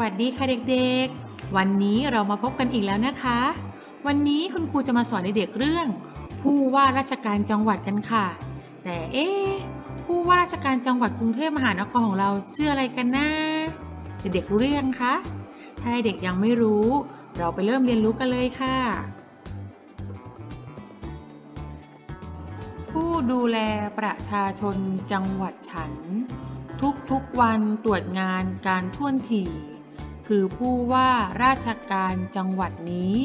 วัสดีค่ะเด็กๆ วันนี้เรามาพบกันอีกแล้วนะคะ วันนี้คุณครูจะมาสอนเด็กๆเรื่อง ผู้ว่าราชการจังหวัดกันค่ะ แต่เอ๊ะผู้ว่าราชการจังหวัดกรุงเทพมหานครของเราชื่ออะไรกันนะเด็กๆรู้หรือยังคะถ้าเด็กยังไม่รู้ เราไปเริ่มเรียนรู้กันเลยค่ะ ผู้ดูแลประชาชนจังหวัดฉันทุกๆวันตรวจงานการท่วนถี่ คือผู้ว่าราชการจังหวัดนี้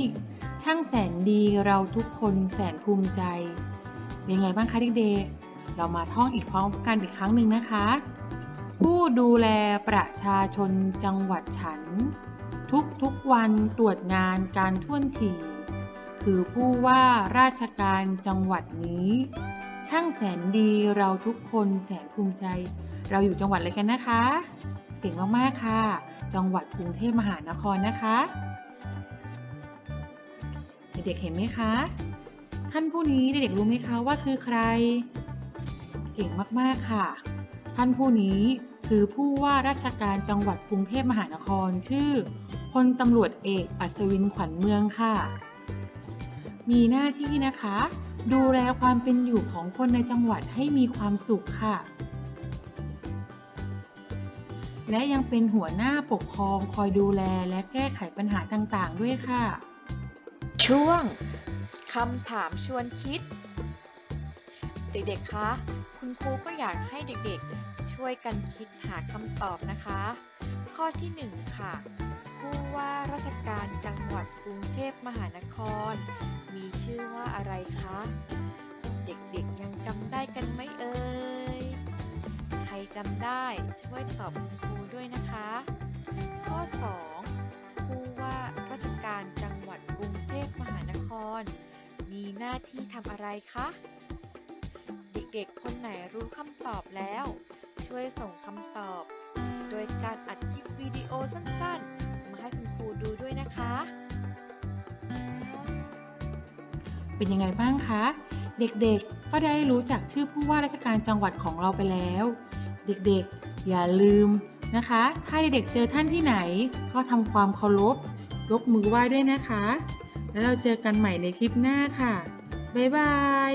ช่างแสนดีเราทุกคนแสนภูมิใจเป็นไงบ้างคะเด็กๆเรามาท่องอีกพร้อมกันอีกครั้งหนึ่งนะคะ ผู้ดูแลประชาชนจังหวัดฉัน ทุกๆวันตรวจงานการท่วนถี่คือผู้ว่าราชการจังหวัดนี้ ช่างแสนดีเราทุกคนแสนภูมิใจ เราอยู่จังหวัดอะไรกันนะคะ เก่งมากๆค่ะ จังหวัดกรุงเทพมหานครนะคะ เด็กๆเห็นไหมคะ ท่านผู้นี้เด็กๆรู้ไหมคะว่าคือใคร เก่งมากๆค่ะ ท่านผู้นี้คือผู้ว่าราชการจังหวัดกรุงเทพมหานคร ชื่อพลตำรวจเอกอัศวินขวัญเมืองค่ะ มีหน้าที่นะคะ ดูแลความเป็นอยู่ของคนในจังหวัดให้มีความสุขค่ะ และยังเป็นหัวหน้าปกครองคอยดูแลและแก้ไขปัญหาต่างๆ ด้วยค่ะ ช่วงคำถามชวนคิด เด็กๆ คะ คุณครูก็อยากให้เด็กๆ ช่วยกันคิดหาคำตอบนะคะ ข้อที่ 1 ค่ะ ผู้ว่าราชการจังหวัดกรุงเทพมหานคร มีชื่อว่าอะไรคะ เด็กๆ ยังจำได้กันไหมเอ่ย ใครจำได้ช่วยตอบคุณครู ด้วยนะคะ ข้อ 2 ผู้ว่าราชการจังหวัดกรุงเทพมหานคร มีหน้าที่ทำอะไรคะ เด็กๆ คนไหนรู้คำตอบแล้ว ช่วยส่งคำตอบ โดยการอัดคลิปวิดีโอสั้นๆ มาให้คุณครูดูด้วยนะคะ เป็นยังไงบ้างคะเด็กๆ ก็ได้รู้จักชื่อผู้ว่าราชการจังหวัดของเราไปแล้ว เด็กๆ อย่าลืม นะคะ ถ้าเด็กๆเจอท่านที่ไหน ก็ทำความเคารพยกมือไหว้ด้วยนะคะ แล้วเราเจอกันใหม่ในคลิปหน้าค่ะ บ๊ายบาย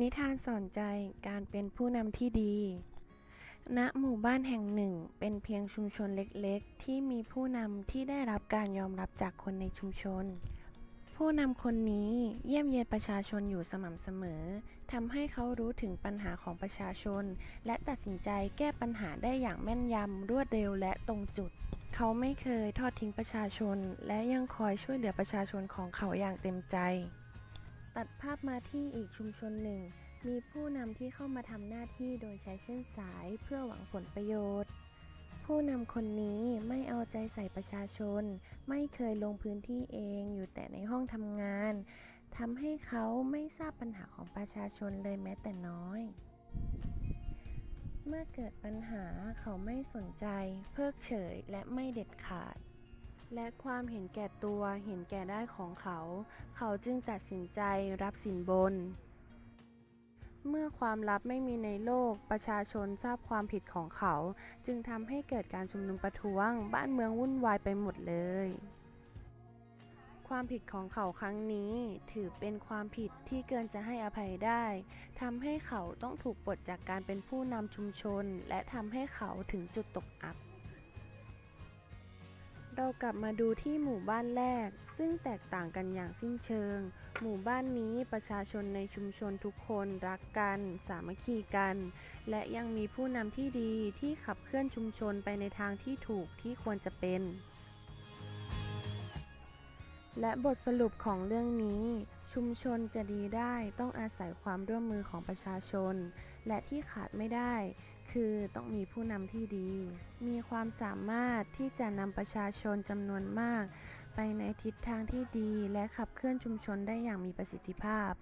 นิทานสอนใจการเป็นผู้นำที่ดีณหมู่บ้านแห่งหนึ่งเป็นเพียงชุมชนเล็กๆ ที่มีผู้นำที่ได้รับการยอมรับจากคนในชุมชน ผู้นำคนนี้เยี่ยมเยียนประชาชนอยู่สม่ำเสมอทำให้เขารู้ถึงปัญหาของประชาชน และตัดสินใจแก้ปัญหาได้อย่างแม่นยำรวดเร็วและตรงจุด เขาไม่เคยทอดทิ้งประชาชน และยังคอยช่วยเหลือประชาชนของเขาอย่างเต็มใจ ตัดภาพมาที่อีกชุมชนหนึ่ง มีผู้นำที่เข้ามาทำหน้าที่โดยใช้เส้นสายเพื่อหวังผลประโยชน์ผู้นำคนนี้ไม่เอา ใส่ประชาชน ไม่เคยลงพื้นที่เองอยู่แต่ในห้องทำงานทำให้เขาไม่ทราบปัญหาของประชาชนเลยแม้แต่น้อย เมื่อเกิดปัญหาเขาไม่สนใจ เพิกเฉยและไม่เด็ดขาด และความเห็นแก่ตัวเห็นแก่ได้ของเขา เขาจึงตัดสินใจรับสินบน เมื่อความลับไม่มีในโลก ประชาชนทราบความผิดของเขา จึงทำให้เกิดการชุมนุมประท้วง บ้านเมืองวุ่นวายไปหมดเลย ความผิดของเขาครั้งนี้ถือเป็นความผิดที่เกินจะให้อภัยได้ทำให้เขาต้องถูกปลดจากการเป็นผู้นำชุมชน และทำให้เขาถึงจุดตกอับ เรากลับมาดูที่หมู่บ้านแรก ซึ่งแตกต่างกันอย่างสิ้นเชิง หมู่บ้านนี้ประชาชนในชุมชนทุกคนรักกัน สามัคคีกัน และยังมีผู้นำที่ดีที่ขับเคลื่อนชุมชนไปในทางที่ถูกที่ควรจะเป็น และบทสรุปของเรื่องนี้ ชุมชนจะดีได้ต้องอาศัยความร่วมมือของประชาชน และที่ขาดไม่ได้ คือต้องมีผู้นำที่ดี มีความสามารถที่จะนำประชาชนจำนวนมาก ไปในทิศทางที่ดีและขับเคลื่อนชุมชนได้อย่างมีประสิทธิภาพ